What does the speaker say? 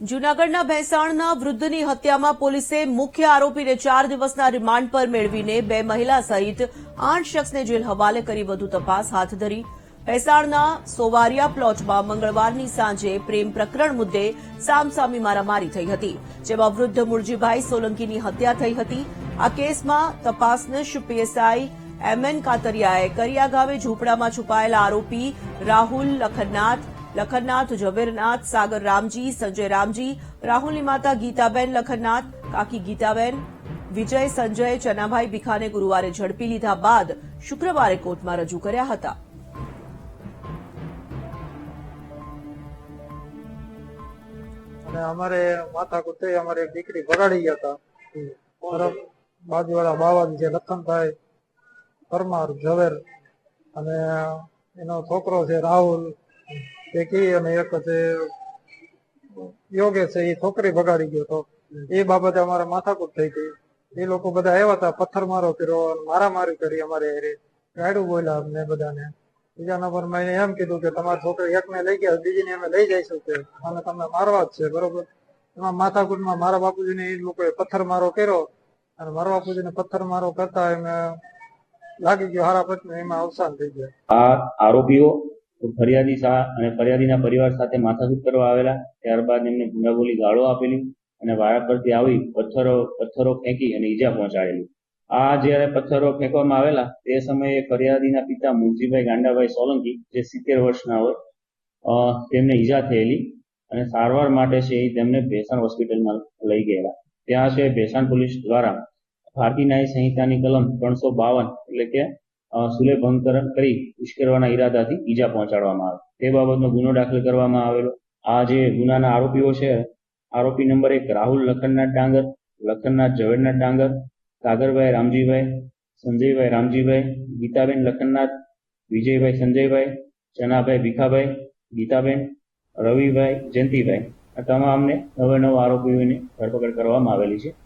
જૂનાગઢના ભેંસાણના વૃદ્ધની હત્યામાં પોલીસે મુખ્ય આરોપીને ચાર દિવસના રિમાન્ડ પર મેળવીને બે મહિલા સહિત આઠ શખ્સને જેલ હવાલે કરી વધુ તપાસ હાથ ધરી. ભેંસાણના સોવારિયા પ્લોટમાં મંગળવારની સાંજે પ્રેમ પ્રકરણ મુદ્દે સામસામી મારામારી થઈ હતી, જેમાં વૃદ્ધ મુરજીભાઈ સોલંકીની હત્યા થઈ હતી. આ કેસમાં તપાસનશ પીએસઆઈ એમએન કાતરિયાએ કરિયા ગામે ઝૂંપડામાં છુપાયેલા આરોપી રાહુલ લખનનાથ લખનનાથ, ઝવેરનાથ, સાગર રામજી, સંજય રામજી, રાહુલની માતા ગીતાબેન લખનનાથ, કાકી ગીતાબેન, વિજય, સંજય ચનાભાઈ ભીખાને ગુરુવારે ઝડપી લીધા બાદ શુક્રવારે કોર્ટમાં રજૂ કર્યા હતા. અને અમારે માથા કુટે અમારે દીકરી ભરાડી ગયા હતા. બાજુવાળા બાવાજી છે, લખનભાઈ, પરમાર, ઝવેર અને એનો છોકરો છે, રાહુલ તે કી અને એક છે યોગેશ એ છોકરી બગાડી ગયો તો. એ બાબતે અમારે માથાકૂટ થઈ ગઈ. એ લોકો બધા આવ્યા હતા પથ્થરમારો કર્યો મારા મારામારી કરી અમારે હારે. ગાડું બોલ્યા અમને બધાને. બીજા નંબર મેં એમ કીધું કે તમારી છોકરી એકને લઈ ગયા, બીજીને અમે લઈ જઈશું કે. અને તમને મારવા જ છે, બરોબર? એમાં માથાકૂટમાં મારા બાપુજીને એ લોકોએ પથ્થરમારો કર્યો અને મારા બાપુજીને પથ્થરમારો કરતા એમ લાગી ગયો હારા પત્ની એમાં અવસાન થઈ ગયા. આ આરોપીઓ ફરિયાદી શાહ અને ફરિયાદીના પરિવાર સાથે માથાકૂટ કરવા આવેલા, ત્યારબાદ એમને ગુંડાગોલી ગાળો આપેલી અને વાળા પરથી આવી પથ્થરો પથ્થરો ફેંકી અને ઈજા પહોંચાડેલી. આ જ્યારે પથ્થરો ફેંકવામાં આવેલા, તે સમયે ફરિયાદીના પિતા મુનજીભાઈ ગાંડાભાઈ સોલંકી, જે સિત્તેર વર્ષના હોય તેમને ઈજા થયેલી અને સારવાર માટે છે એ તેમને ભેસાણ હોસ્પિટલમાં લઈ ગયેલા. ત્યાં છે ભેસાણ પોલીસ દ્વારા ભારતીય ન્યાય સંહિતાની કલમ ત્રણસો બાવન એટલે કે સુલે ભંગ કરી ઉશ્કેરવાના ઈરાદાથી ઈજા પહોંચાડવામાં આવે. તે બાબતનો ગુનો દાખલ કરવામાં આવેલો. આ જે ગુનાના આરોપીઓ છે, આરોપી નંબર એક રાહુલ લખનનાથ ડાંગર, લખનનાથ ઝવેરનાથ ડાંગર સાગરભાઈ રામજીભાઈ, સંજયભાઈ રામજીભાઈ, ગીતાબેન લખનનાથ, વિજયભાઈ સંજયભાઈ, ચનાભાઈ ભીખાભાઈ, ગીતાબેન, રવિભાઈ જયંતિભાઈ. આ તમામને નવે નવ આરોપીઓની ધરપકડ કરવામાં આવેલી છે.